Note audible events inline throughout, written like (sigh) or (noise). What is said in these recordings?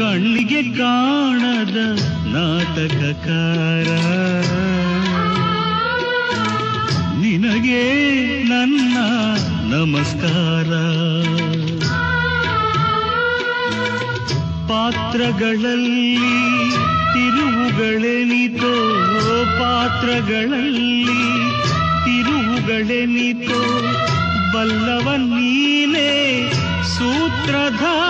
ಕಣ್ಣಿಗೆ ಕಾಣದ ನಾಟಕಕಾರ. ನಿನಗೆ ನನ್ನ ನಮಸ್ಕಾರ. ಪಾತ್ರಗಳಲ್ಲಿ ತಿರುವುಗಳೆನಿತೋ ಪಾತ್ರಗಳಲ್ಲಿ ತಿರುವುಗಳೆನಿತೋ ಬಲ್ಲವ ನೀನೇ ಸೂತ್ರಧಾರ.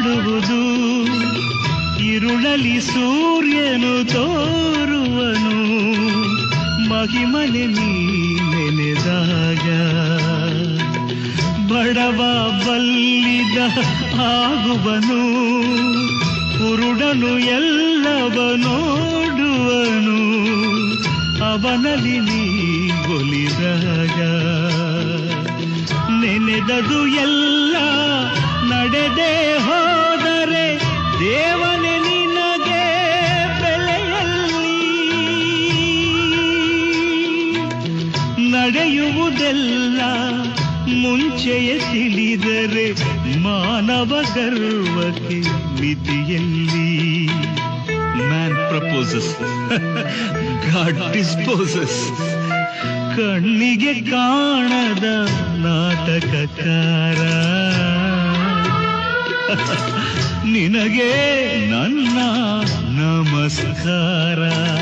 ಹಾಡುವುದು ಇರುಳಲಿ ಸೂರ್ಯನು ತೋರುವನು. ಮಹಿಮನೆ ನೀ ನೆನೆದಾಗ ಬಡವ ಬಲ್ಲಿದ ಆಗುವನು. ಕುರುಡನು ಎಲ್ಲವ ನೋಡುವನು. ಅವನಲ್ಲಿ ನೀ ಒಲಿದಾಗ ನೆನೆದದು ಎಲ್ಲ ನಡೆದೇ ನಡೆಯುವುದೆಲ್ಲ ಮುಂಚೆಯೇ ತಿಳಿದರೆ ಮಾನವ ಗರ್ವಕ್ಕೆ ಮಿತಿಯಲ್ಲಿ. ಮ್ಯಾನ್ ಪ್ರಪೋಸಸ್ ಗಾಡ್ ಡಿಸ್ಪೋಸಸ್ ಕಣ್ಣಿಗೆ ಕಾಣದ ನಾಟಕಕಾರ. (laughs) ನಿನಗೆ ನನ್ನ ನಮಸ್ಕಾರ.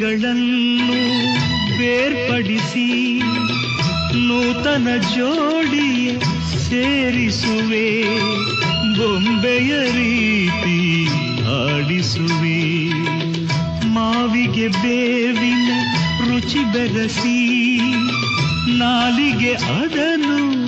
ಪ್ರೇಮಿಗಳನ್ನು ಬೇರ್ಪಡಿಸಿ ನೂತನ ಜೋಡಿಯ ಸೇರಿಸುವೆ ಬೊಂಬೆಯ ರೀತಿ ಆಡಿಸುವೆ. ಮಾವಿಗೆ ಬೇವಿನ ರುಚಿ ಬೆರೆಸಿ ನಾಲಿಗೆ ಅದನ್ನು